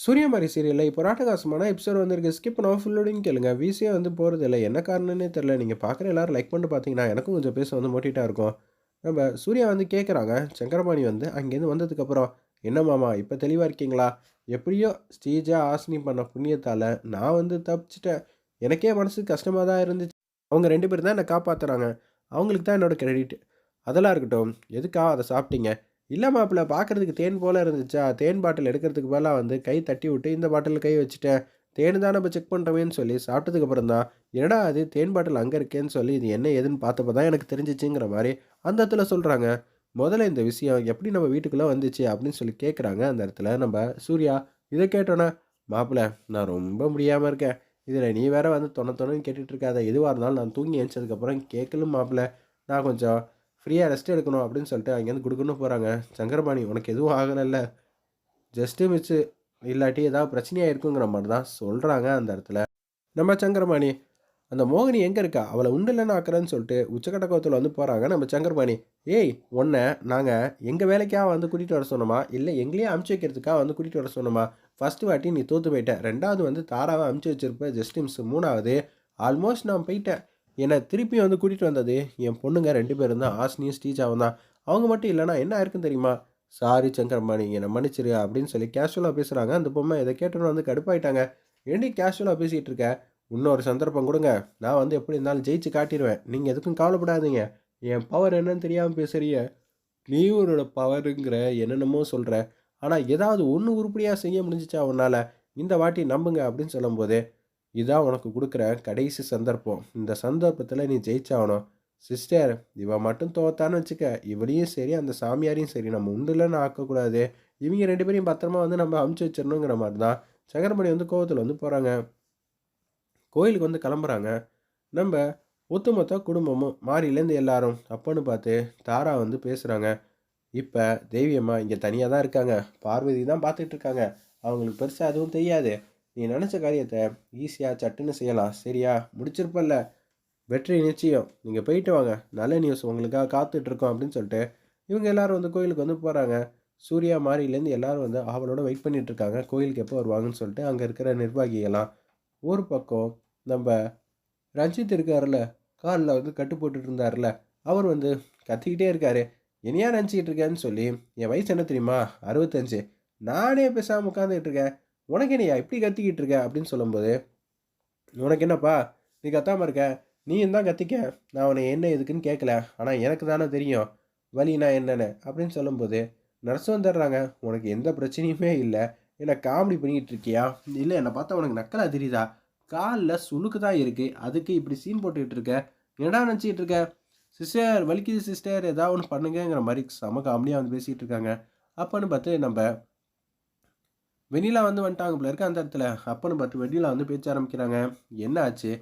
சூரியமாரி சீரியலில் இப்போ ராட்டகாசமான எபிசோட் வந்திருக்கு. ஸ்கிப் பண்ணாமல் ஃபுல்லோடையும் கேளுங்க. விசியே வந்து போகிறது இல்லை என்ன காரணம்னே தெரில நீங்கள் பார்க்குற எல்லாரும் லைக் பண்ணிட்டு பார்த்தீங்கன்னா எனக்கும் கொஞ்சம் பேச வந்து மோட்டிட்டாக இருக்கும். நம்ம சூர்யா வந்து கேட்குறாங்க சங்கரபாணி வந்து அங்கேருந்து வந்ததுக்கப்புறம் என்ன மாமா இப்போ தெளிவாக இருக்கீங்களா? எப்படியோ ஸ்டீஜா ஆசினி பண்ண புண்ணியத்தால் நான் வந்து தப்பிச்சிட்டேன். எனக்கே மனசு கஷ்டமாக தான் இருந்துச்சு. அவங்க ரெண்டு பேரும் தான் என்னை காப்பாற்றுறாங்க அவங்களுக்கு தான் என்னோடய கிரெடிட் அதெல்லாம் இருக்கட்டும். எதுக்கா அதை சாப்பிட்டீங்க? இல்லை மாப்பிள்ள பார்க்குறதுக்கு தேன் போல் இருந்துச்சா? தேன் பாட்டில் எடுக்கிறதுக்கு பதிலாக வந்து கை தட்டி விட்டு இந்த பாட்டில் கை வச்சுட்டேன். தேன் தான் நம்ம செக் பண்ணுறோமேன்னு சொல்லி சாப்பிட்டதுக்கப்புறம் தான் என்னடா அது? தேன் பாட்டில் அங்கே இருக்கேன்னு சொல்லி இது என்ன ஏதுன்னு பார்த்தப்ப தான் எனக்கு தெரிஞ்சிச்சுங்கிற மாதிரி அந்த இடத்துல சொல்கிறாங்க முதல்ல இந்த விஷயம் எப்படி நம்ம வீட்டுக்குள்ளே வந்துச்சு? அப்படின்னு சொல்லி கேட்குறாங்க அந்த இடத்துல நம்ம சூர்யா. இதை கேட்டோன்னே மாப்பிள்ள நான் ரொம்ப முடியாமல் இருக்கேன். இதில் நீ வேற வந்து தொண தொணன்னு கேட்டுட்ருக்காத எதுவாக இருந்தாலும் நான் தூங்கி எழுந்ததுக்கப்புறம் கேட்கலும் மாப்பிள்ள நான் கொஞ்சம் ஃப்ரீயாக ரெஸ்ட் எடுக்கணும் அப்படின்னு சொல்லிட்டு அங்கேருந்து கொடுக்கணும் போகிறாங்க சங்கரபாணி உனக்கு எதுவும் ஆகலைல்ல? ஜஸ்ட்டு மிச்சு இல்லாட்டி ஏதாவது பிரச்சனையாக இருக்குங்கிற மாதிரி தான் சொல்கிறாங்க அந்த இடத்துல. நம்ம சங்கரபாணி அந்த மோகினி எங்கே இருக்கா? அவளை உண்டில்லன்னு ஆக்குறேன்னு சொல்லிட்டு உச்சக்கட்டக்கோத்தில் வந்து போகிறாங்க நம்ம சங்கர்பாணி. ஏய் உன்னை நாங்கள் எங்கள் வேலைக்காக வந்து கூட்டிகிட்டு வர சொன்னோமா? இல்லை எங்களையே அமுச்சு வைக்கிறதுக்காக வந்து கூட்டிகிட்டு வர சொன்னோமா? ஃபஸ்ட்டு வாட்டி நீ தோற்று போயிட்டேன் ரெண்டாவது வந்து தாராவை அமுச்சு வச்சிருப்ப. ஜஸ்ட் மிஸ் மூணாவது ஆல்மோஸ்ட் நான் போயிட்டேன். என்னை திருப்பி வந்து கூட்டிகிட்டு வந்தது என் பொண்ணுங்க ரெண்டு பேரும் தான் ஆசினியும் ஸ்ரீஜாவும் தான். அவங்க மட்டும் இல்லைனா என்ன ஆயிருக்குன்னு தெரியுமா? சாரி சங்கரம்மாணி என்னை மன்னிச்சிரு அப்படின்னு சொல்லி கேஷுவலாக பேசுகிறாங்க அந்த பொம்மை இதை கேட்டோன்னு வந்து கடுப்பாயிட்டாங்க. ஏண்டி கேஷுவலாக பேசிகிட்டு இருக்க? இன்னொரு சந்தர்ப்பம் கொடுங்க. நான் வந்து எப்படி இருந்தாலும் ஜெயிச்சு காட்டிடுவேன் நீங்கள் எதுக்கும் கவலைப்படாதீங்க. என் பவர் என்னன்னு தெரியாமல் பேசுறிய நீ உன்னோட பவருங்கிற என்னென்னமோ சொல்கிற ஆனால் ஏதாவது ஒன்று உருப்படியாக செய்ய முடிஞ்சிச்சா உன்னால்? இந்த வாட்டி நம்புங்க அப்படின்னு சொல்லும்போது இதான் உனக்கு கொடுக்குற கடைசி சந்தர்ப்பம். இந்த சந்தர்ப்பத்தில் நீ ஜெயிச்சாகணும். சிஸ்டர் இவன் மட்டும் தோத்தான்னு வச்சுக்க. இவளையும் சரி அந்த சாமியாரையும் சரி. நம்ம உண்டுலன்னு ஆக்கக்கூடாது. இவங்க ரெண்டு பேரையும் பத்திரமா வந்து நம்ம அமுச்சு வச்சிடணுங்கிற மாதிரி தான் சங்கரமணி வந்து கோவத்தில் வந்து போகிறாங்க கோயிலுக்கு வந்து கிளம்புறாங்க. நம்ம ஒட்டுமொத்த குடும்பமும் மாறிலேருந்து எல்லாரும் அப்போன்னு பார்த்து தாரா வந்து பேசுகிறாங்க இப்போ தேவியம்மா இங்கே தனியாக தான் இருக்காங்க. பார்வதி தான் பார்த்துட்டு இருக்காங்க. அவங்களுக்கு பெருசாக அதுவும் தெரியாது. நீ நினச்ச காரியத்தை ஈஸியாக சட்டுன்னு செய்யலாம். சரியா? முடிச்சிருப்பல்ல. வெற்றி நிச்சயம். நீங்கள் போயிட்டு வாங்க. நல்ல நியூஸ் உங்களுக்காக காத்துட்ருக்கோம் அப்படின்னு சொல்லிட்டு இவங்க எல்லாரும் வந்து கோயிலுக்கு வந்து போகிறாங்க சூர்யா மாரிலேருந்து எல்லாரும் வந்து அவளோட வெயிட் பண்ணிகிட்ருக்காங்க கோயிலுக்கு எப்போ வருவாங்கன்னு சொல்லிட்டு அங்கே இருக்கிற நிர்வாகிகள்லாம் ஒரு பக்கம் நம்ம ரஞ்சித் இருக்கார்ல காலில் வந்து கட்டு போட்டுட்டு இருந்தார்ல அவர் வந்து கத்திக்கிட்டே இருக்கார். என்னையா நினச்சிக்கிட்டு இருக்கேன்னு சொல்லி என் வயசு என்ன தெரியுமா? அறுபத்தஞ்சு. நானே பேசாமல் உட்காந்துக்கிட்டு இருக்கேன். உனக்கு என்னையா இப்படி கத்திக்கிட்டு இருக்க? அப்படின்னு சொல்லும்போது உனக்கு என்னப்பா? நீ கத்தாமல் இருக்க? நீ தான் கத்திக்க? நான் உன்னை என்ன எதுக்குன்னு கேட்கல ஆனால் எனக்கு தானே தெரியும். வலினா என்னென்னு? அப்படின்னு சொல்லும்போது நர்ஸ் வந்துடுறாங்க உனக்கு எந்த பிரச்சனையுமே இல்லை. என்ன காமெடி பண்ணிக்கிட்டு இருக்கியா? இல்லை என்னை பார்த்தா உனக்கு நக்கலாக தெரியுதா? காலில் சுணுக்கு தான் இருக்குது அதுக்கு இப்படி சீன் போட்டுக்கிட்டு இருக்க? என்னடா நினச்சிக்கிட்டு இருக்க? சிஸ்டர் வலிக்குது சிஸ்டர். ஏதாவது ஒன்று பண்ணுங்கிற மாதிரி செம காமெடியாக வந்து பேசிகிட்டு இருக்காங்க. அப்போன்னு பார்த்து நம்ம வெண்ணிலா வந்து வந்துட்டாங்க போல இருக்க அந்த இடத்துல. அப்பன்னு பார்த்து வெண்ணிலா வந்து பேச்ச ஆரம்பிக்கிறாங்க. என்ன ஆச்சு?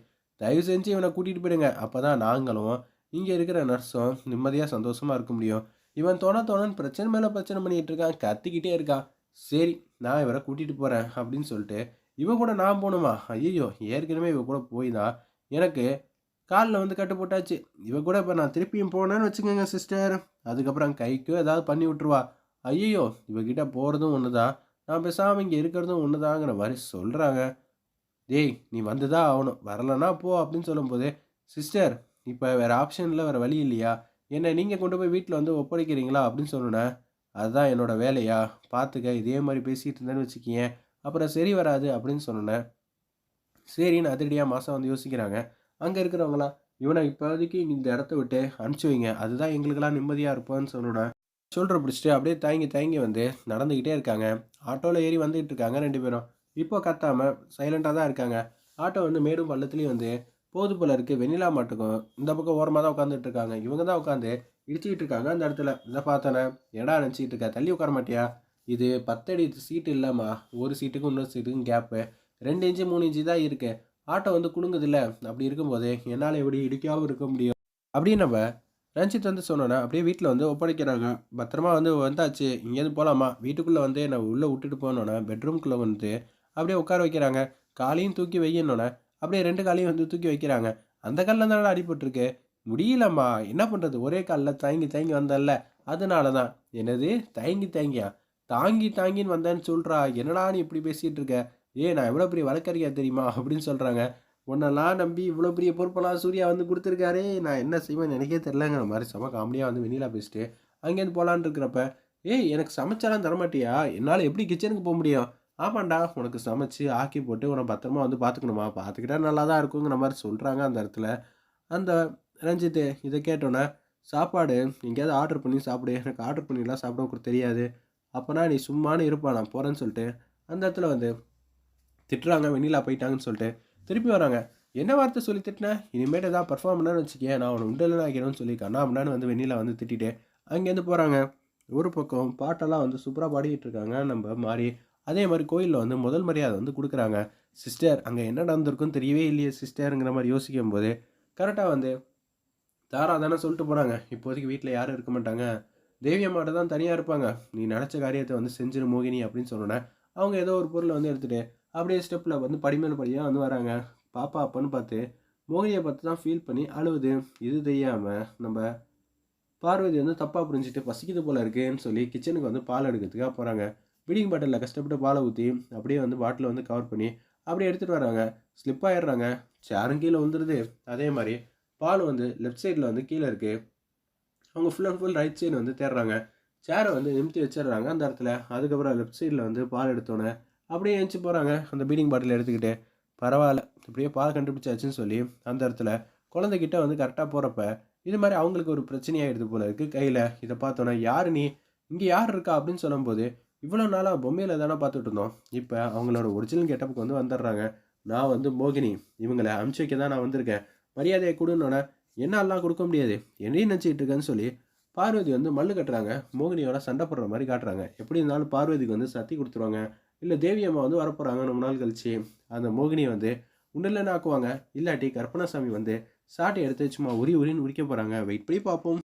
தயவு செஞ்சு இவனை கூட்டிகிட்டு போயிடுங்க. அப்போ தான் நாங்களும் இங்கே இருக்கிற நர்ஸும் நிம்மதியாக சந்தோஷமாக இருக்க முடியும். இவன் தோண தோணன் பிரச்சனை மேலே பிரச்சனை பண்ணிகிட்டு இருக்கான். கத்திக்கிட்டே இருக்கான் சரி நான் இவரை கூட்டிகிட்டு போகிறேன் அப்படின்னு சொல்லிட்டு இவன் கூட நான் போகணுமா? ஐயோ ஏற்கனவே இவன் கூட போய் தான் எனக்கு காலில் வந்து கட்டு போட்டாச்சு. இவன் கூட இப்போ நான் திருப்பியும் போனேன்னு வச்சுக்கோங்க சிஸ்டர். அதுக்கப்புறம் கைக்கு ஏதாவது பண்ணி விட்ருவா ஐயோ இவகிட்ட போகிறதும் ஒன்று தான் நான் பேசாமல் இங்கே இருக்கிறதும் ஒன்றுதாங்கிற மாதிரி சொல்கிறாங்க டேய் நீ வந்து தான் ஆகணும். வரலன்னா போ அப்படின்னு சொல்லும்போது சிஸ்டர் இப்போ வேறு ஆப்ஷனில் வேறு வழி இல்லையா? என்ன நீங்கள் கொண்டு போய் வீட்டில் வந்து ஒப்படைக்கிறீங்களா? அப்படின்னு சொன்னேன் அதுதான் என்னோட வேலையா? பார்த்துக்க இதே மாதிரி பேசிகிட்டு இருந்தேன்னு வச்சுக்கிங்க அப்புறம் சரி வராது. அப்படின்னு சொன்னேன் சரின்னு அதிரடியாக மாதம் வந்து யோசிக்கிறாங்க. அங்கே இருக்கிறவங்களாம் இவனை இப்போதைக்கு இந்த இடத்த விட்டு அனுப்பிச்சி வைங்க. அதுதான் எங்களுக்கெல்லாம் நிம்மதியாக இருப்போன்னு சொன்னேன். ஷோல்டர் பிடிச்சிட்டு அப்படியே தயங்கி தயங்கி வந்து நடந்துக்கிட்டே இருக்காங்க. ஆட்டோவில் ஏறி வந்துகிட்டு இருக்காங்க ரெண்டு பேரும். இப்போ கத்தாமல் சைலண்ட்டாக தான் இருக்காங்க. ஆட்டோ வந்து மேடும் பள்ளத்துலேயும் வந்து போது போல இருக்குது வெண்ணிலா மாட்டுக்கும் இந்த பக்கம் ஓரமாக தான் உட்காந்துட்டு இருக்காங்க. இவங்க தான் உட்காந்து இடிச்சிக்கிட்டு இருக்காங்க அந்த இடத்துல. இதை பார்த்தோன்னே எடா நினச்சிக்கிட்டு இருக்கா? தள்ளி உட்கார மாட்டியா? இது பத்தடி சீட்டு இல்லைம்மா. ஒரு சீட்டுக்கும் இன்னொரு சீட்டுக்கும் கேப்பு ரெண்டு இன்ச்சு மூணு இன்ச்சு தான் இருக்குது ஆட்டோ வந்து குடுங்குதில்ல அப்படி இருக்கும்போது என்னால் எப்படி இடிக்காமல் இருக்க முடியும். அப்படின்னு நம்ம ரஞ்சித் வந்து சொன்னோன்னே அப்படியே வீட்டில் வந்து ஒப்படைக்கிறாங்க. பத்திரமா வந்து வந்தாச்சு இங்கேருந்து போகலாமா வீட்டுக்குள்ளே வந்து என்னை உள்ளே விட்டுட்டு போனோன்னே பெட்ரூம்குள்ளே வந்து அப்படியே உட்கார வைக்கிறாங்க. காலையும் தூக்கி வைக்கணுன்னே அப்படியே ரெண்டு காலையும் வந்து தூக்கி வைக்கிறாங்க. அந்த காலில் தானே அடிபட்டுருக்கு? முடியலம்மா என்ன பண்ணுறது ஒரே காலில் தயங்கி தயங்கி வந்தேன்ல அதனால தான் என்னது? தயங்கி தயங்கியா? தாங்கி தாங்கின்னு வந்தேன்னு சொல்கிறா என்னடா நீ இப்படி பேசிகிட்டு இருக்க? ஏ நான் எவ்வளோ பெரிய வழக்கறியா தெரியுமா? அப்படின்னு சொல்கிறாங்க உன்னெல்லாம் நம்பி இவ்வளோ பெரிய பொறுப்பெல்லாம் சூர்யா வந்து கொடுத்துருக்காரு நான் என்ன செய்வேன் எனக்கே தெரிலங்கிற மாதிரி செம காமெடியாக வந்து வெண்ணிலா பேசிட்டு அங்கேருந்து போகலான்னு இருக்கிறப்ப ஏய் எனக்கு சமைச்சாலாம் தரமாட்டியா? என்னால் எப்படி கிச்சனுக்கு போக முடியும்? ஆமாண்டா உனக்கு சமைச்சு ஆக்கி போட்டு உன்னை பத்திரமா வந்து பார்த்துக்கணுமா பார்த்துக்கிட்டா நல்லா தான் இருக்குங்கிற மாதிரி சொல்கிறாங்க அந்த இடத்துல. அந்த ரஞ்சித்து இதை கேட்டோன்னே சாப்பாடு எங்கேயாவது ஆர்டர் பண்ணி சாப்பிடு. எனக்கு ஆர்டர் பண்ணிலாம் சாப்பிட உனக்கு தெரியாது. அப்போனா நீ சும்மானு இருப்பா நான் போகிறேன்னு சொல்லிட்டு. அந்த இடத்துல வந்து திட்டுறாங்க வெண்ணிலா போயிட்டாங்கன்னு சொல்லிட்டு திருப்பி வராங்க. என்ன வார்த்தை சொல்லி திட்டினேன்? இனிமேட்டு ஏதாவது பர்ஃபார்ம் பண்ணான்னு வச்சுக்கேன். நான் அவனை உண்டெல்லாம் ஆக்கிறேன்னு சொல்லி கண்ணாமண்ணான்னு வந்து வெண்ணில வந்து திட்டிட்டு அங்கேருந்து போகிறாங்க ஒரு பக்கம் பாட்டெல்லாம் வந்து சூப்பராக பாடிக்கிட்டு இருக்காங்க. நம்ம மாறி அதே மாதிரி கோயிலில் வந்து முதல் மரியாதை வந்து கொடுக்குறாங்க. சிஸ்டர் அங்கே என்ன நடந்திருக்குன்னு தெரியவே இல்லையே சிஸ்டருங்கிற மாதிரி யோசிக்கும் போது கரெக்டாக வந்து தாரா தானே சொல்லிட்டு போகிறாங்க இப்போதைக்கு வீட்டில் யாரும் இருக்க மாட்டாங்க. தேவி அம்மாட்ட தான் தனியாக இருப்பாங்க. நீ நினச்ச காரியத்தை வந்து செஞ்சிரு மோகினி அப்படின்னு சொன்னோன்னே அவங்க ஏதோ ஒரு பொருளை வந்து எடுத்துகிட்டு அப்படியே ஸ்டெப்பில் வந்து படிமேல் படியாக வந்து வராங்க. பாப்பா அப்பன்னு பார்த்து மோகினியை பார்த்து தான் ஃபீல் பண்ணி அழுவுது. இது தெரியாமல் நம்ம பார்வதி வந்து தப்பாக புரிஞ்சுட்டு பசிக்குது போல் இருக்குன்னு சொல்லி கிச்சனுக்கு வந்து பால் எடுக்கிறதுக்காக போகிறாங்க பீடிங் பாட்டிலில் கஷ்டப்பட்டு பாலை ஊற்றி அப்படியே வந்து பாட்டிலை வந்து கவர் பண்ணி அப்படியே எடுத்துகிட்டு வராங்க. ஸ்லிப் ஆயிடுறாங்க. சேரும் கீழே வந்துடுது அதே மாதிரி பால் வந்து லெஃப்ட் சைடில் வந்து கீழே இருக்குது அவங்க full and full right side வந்து தேடுறாங்க சேரை வந்து நிமித்தி வச்சிடுறாங்க அந்த இடத்துல. அதுக்கப்புறம் லெஃப்ட் சைடில் வந்து பால் எடுத்தோன்னே அப்படியே எழுந்துச்சி போகிறாங்க அந்த பீடிங் பாட்டில் எடுத்துக்கிட்டு பரவாயில்ல இப்படியே பால் கண்டுபிடிச்சாச்சுன்னு சொல்லி அந்த இடத்துல குழந்தைகிட்ட வந்து கரெக்டாக போகிறப்ப இது மாதிரி அவங்களுக்கு ஒரு பிரச்சனையாகிடுது போல இருக்குது கையில் இதை பார்த்தோன்னே யார் நீ? இங்கே யார் இருக்கா? அப்படின்னு சொல்லும்போது இவ்வளோ நாளாக பொம்மையில் தானே பார்த்துட்டு இருந்தோம். இப்போ அவங்களோட ஒரிஜினல் கெட்டப்புக்கு வந்து வந்துடுறாங்க. நான் வந்து மோகினி இவங்களை அமுச்சு வைக்க தான் நான் வந்திருக்கேன். மரியாதையை கொடுன்னொன்னே என்னாலாம் கொடுக்க முடியாது. என்னையும் நினச்சிக்கிட்டு இருக்கேன்னு சொல்லி பார்வதி வந்து மல்லு கட்டுறாங்க. மோகினியோட சண்டை போடுற மாதிரி காட்டுறாங்க. எப்படி இருந்தாலும் பார்வதிக்கு வந்து சத்தி கொடுத்துருவாங்க. இல்லை தேவி அம்மா வந்து வரப்போகிறாங்க ரொம்ப நாள் கழிச்சு. அந்த மோகினியை வந்து உண்டலன்னு ஆக்குவாங்க? இல்லாட்டி கற்பனாசாமி வந்து சாட்டை எடுத்து சும்மா உரி உரின்னு உரிக்க போகிறாங்க வெயிட் பண்ணி பார்ப்போம்.